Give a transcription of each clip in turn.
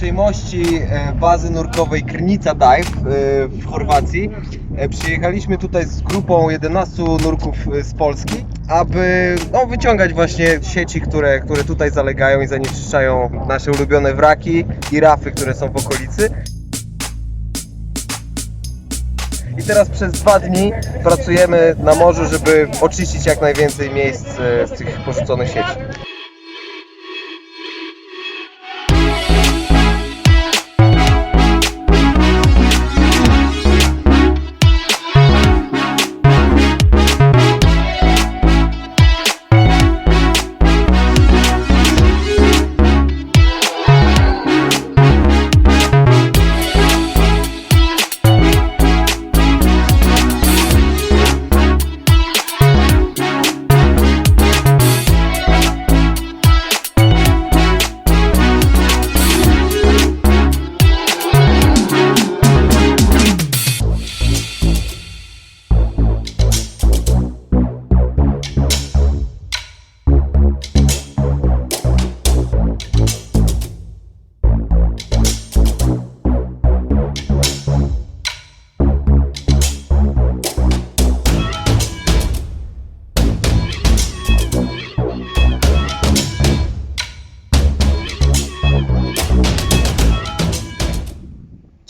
uprzejmości e, bazy nurkowej Krnica Dive e, w Chorwacji e, przyjechaliśmy tutaj z grupą 11 nurków z Polski, aby no, wyciągać właśnie sieci, które, które tutaj zalegają i zanieczyszczają nasze ulubione wraki i rafy, które są w okolicy. I teraz przez dwa dni pracujemy na morzu, żeby oczyścić jak najwięcej miejsc z tych porzuconych sieci.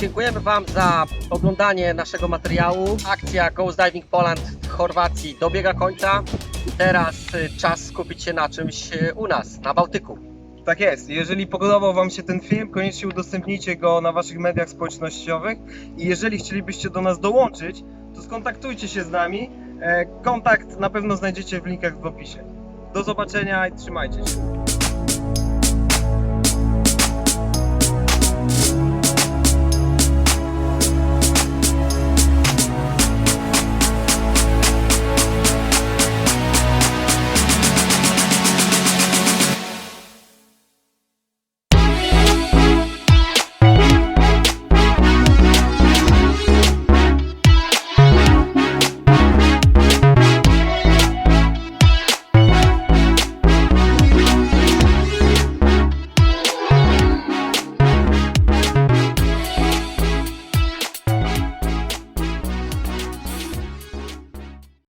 Dziękujemy Wam za oglądanie naszego materiału. Akcja Ghost Diving Poland w Chorwacji dobiega końca. Teraz y, czas skupić się na czymś y, u nas, na Bałtyku. Tak jest. Jeżeli podobał Wam się ten film, koniecznie udostępnijcie go na Waszych mediach społecznościowych. I jeżeli chcielibyście do nas dołączyć, to skontaktujcie się z nami. E, Kontakt na pewno znajdziecie w linkach w opisie. Do zobaczenia i trzymajcie się.